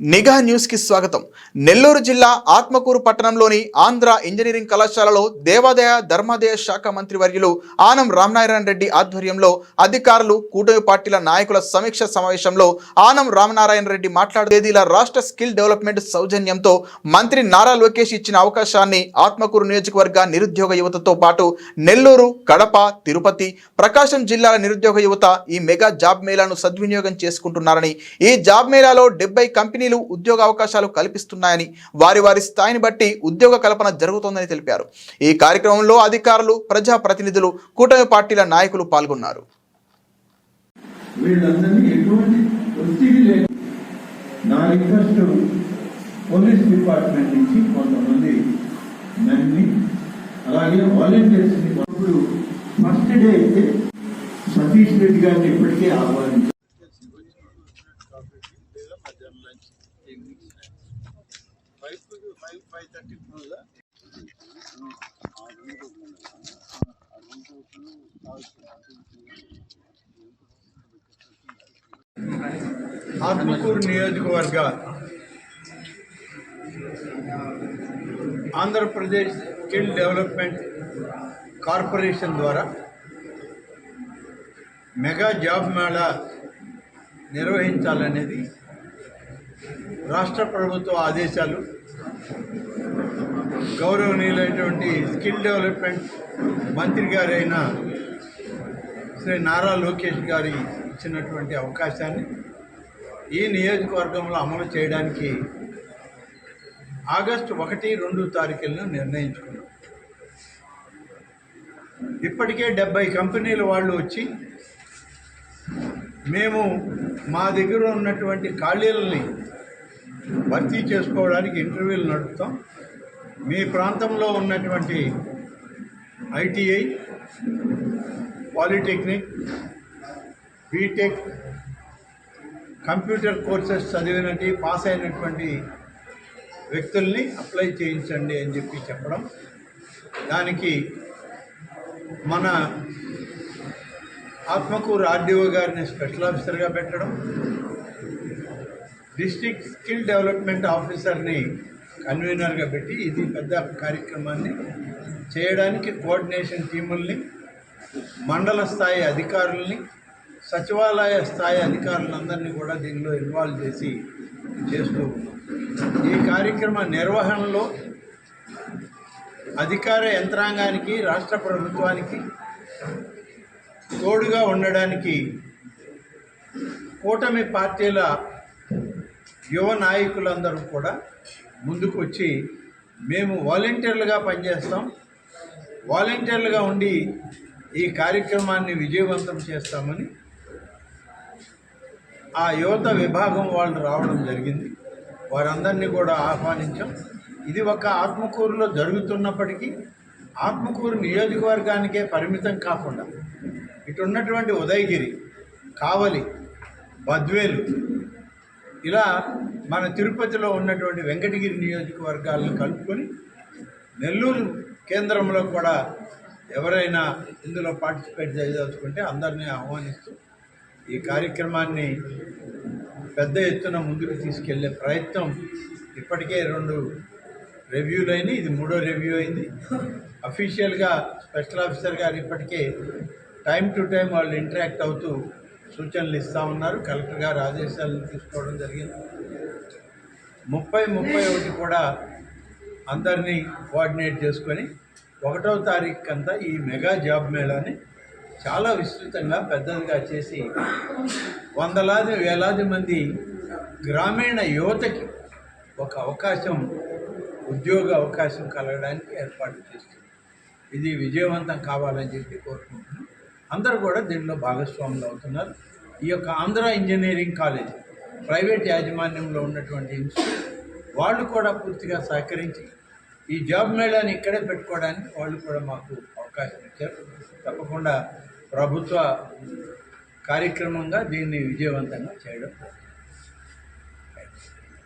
నిఘా న్యూస్కి స్వాగతం. నెల్లూరు జిల్లా ఆత్మకూరు పట్టణంలోని ఆంధ్ర ఇంజనీరింగ్ కళాశాలలో దేవాదాయ ధర్మాదాయ శాఖ మంత్రి వర్యులు ఆనం రామనారాయణ రెడ్డి ఆధ్వర్యంలో అధికారులు కూటమి పార్టీల నాయకుల సమీక్ష సమావేశంలో ఆనం రామనారాయణ రెడ్డి మాట్లాడు తేదీల రాష్ట్ర స్కిల్ డెవలప్మెంట్ సౌజన్యంతో మంత్రి నారా లోకేష్ ఇచ్చిన అవకాశాన్ని ఆత్మకూరు నియోజకవర్గ నిరుద్యోగ యువతతో పాటు నెల్లూరు కడప తిరుపతి ప్రకాశం జిల్లాల నిరుద్యోగ యువత ఈ మెగా జాబ్ మేళాను సద్వినియోగం చేసుకుంటున్నారని ఈ జాబ్ మేళాలో డెబ్బై కంపెనీలు ఉద్యోగ అవకాశాలు కల్పిస్తున్నాయని వారి వారి స్థాయిని బట్టి ఉద్యోగ కల్పన జరుగుతోందని తెలిపారు. ఈ కార్యక్రమంలో అధికారులు ప్రజాప్రతినిధులు కూటమి పార్టీల నాయకులు పాల్గొన్నారు. నా రిక్వెస్ట్ పోలీస్ డిపార్ట్మెంట్ నుంచి కొంతమంది నన్ను అలాగే వాలంటీర్స్ని ఇప్పుడు ఫస్ట్ డే అయితే సతీష్ రెడ్డి గారిని ఇప్పటికే ఆహ్వానించారు. ఆత్మకూరు నియోజకవర్గ ఆంధ్రప్రదేశ్ స్కిల్ డెవలప్మెంట్ కార్పొరేషన్ ద్వారా మెగా జాబ్ మేళా నిర్వహించాలనేది రాష్ట్ర ప్రభుత్వ ఆదేశాలు. గౌరవనీయులైనటువంటి స్కిల్ డెవలప్మెంట్ మంత్రి గారైన శ్రీ నారా లోకేష్ గారి ఇచ్చినటువంటి అవకాశాన్ని ఈ నియోజకవర్గంలో అమలు చేయడానికి ఆగస్టు ఒకటి రెండు తారీఖులను నిర్ణయించుకున్నాం. ఇప్పటికే డెబ్బై కంపెనీల వాళ్ళు వచ్చి మేము మా దగ్గర ఉన్నటువంటి ఖాళీలని భర్తీ చేసుకోవడానికి ఇంటర్వ్యూలు నడుపుతాం. మీ ప్రాంతంలో ఉన్నటువంటి ITI polytechnic BTech computer courses చదివినట్టు pass అయినటువంటి వ్యక్తుల్ని అప్లై చేయించండి అని చెప్పి చెప్పడం. దానికి మన ఆత్మకూరు ఆర్డీఓ గారిని స్పెషల్ ఆఫీసర్గా పెట్టడం. డిస్టిక్ స్కిల్ డెవలప్మెంట్ ఆఫీసర్ని కన్వీనర్గా పెట్టి ఇది పెద్ద కార్యక్రమాన్ని చేయడానికి కోఆర్డినేషన్ టీముల్ని మండల స్థాయి అధికారుల్ని సచివాలయ స్థాయి అధికారులందరినీ కూడా దీనిలో ఇన్వాల్వ్ చేసి చేస్తూ ఈ కార్యక్రమ నిర్వహణలో అధికార యంత్రాంగానికి రాష్ట్ర ప్రభుత్వానికి తోడుగా ఉండడానికి కూటమి పార్టీల యువ నాయకులందరూ కూడా ముందుకు వచ్చి మేము వాలంటీర్లుగా పనిచేస్తాం. వాలంటీర్లుగా ఉండి ఈ కార్యక్రమాన్ని విజయవంతం చేస్తామని ఆ యువత విభాగం వాళ్ళు రావడం జరిగింది. వారందరినీ కూడా ఆహ్వానించాం. ఇది ఒక ఆత్మకూరులో జరుగుతున్నప్పటికీ ఆత్మకూరు నియోజకవర్గానికే పరిమితం కాకుండా ఇటు ఉన్నటువంటి ఉదయగిరి కావలి బద్వేలు ఇలా మన తిరుపతిలో ఉన్నటువంటి వెంకటగిరి నియోజకవర్గాలను కలుపుకొని నెల్లూరు కేంద్రంలో కూడా ఎవరైనా ఇందులో పార్టిసిపేట్ చేయదలుచుకుంటే అందరినీ ఆహ్వానిస్తూ ఈ కార్యక్రమాన్ని పెద్ద ఎత్తున ముందుకు తీసుకెళ్ళే ప్రయత్నం ఇప్పటికే రెండు రివ్యూలు అయినాయి ఇది మూడో రివ్యూ అయింది. అఫీషియల్గా స్పెషల్ ఆఫీసర్ గారు ఇప్పటికే టైం టు టైం వాళ్ళు ఇంటరాక్ట్ అవుతూ సూచనలు ఇస్తూ ఉన్నారు. కలెక్టర్ గారు ఆదేశాలు తీసుకోవడం జరిగింది. ముప్పై ముప్పై ఒకటి కూడా అందరినీ కోఆర్డినేట్ చేసుకొని ఒకటవ తారీఖు అంతా ఈ మెగా జాబ్ మేళాని చాలా విస్తృతంగా పెద్దదిగా చేసి వందలాది వేలాది మంది గ్రామీణ యువతకి ఒక అవకాశం ఉద్యోగ అవకాశం కలగడానికి ఏర్పాటు చేస్తుంది. ఇది విజయవంతం కావాలని చెప్పి కోరుకుంటున్నాను. అందరూ కూడా దీనిలో భాగస్వాములు అవుతున్నారు. ఈ యొక్క ఆంధ్ర ఇంజనీరింగ్ కాలేజ్ ప్రైవేట్ యాజమాన్యంలో ఉన్నటువంటి ఇన్స్టిట్యూట్ వాళ్ళు కూడా పూర్తిగా సహకరించి ఈ జాబ్ మేళాని ఇక్కడే పెట్టుకోవడానికి వాళ్ళు కూడా మాకు అవకాశం ఇచ్చారు. తప్పకుండా ప్రభుత్వ కార్యక్రమంగా దీన్ని విజయవంతంగా చేయడం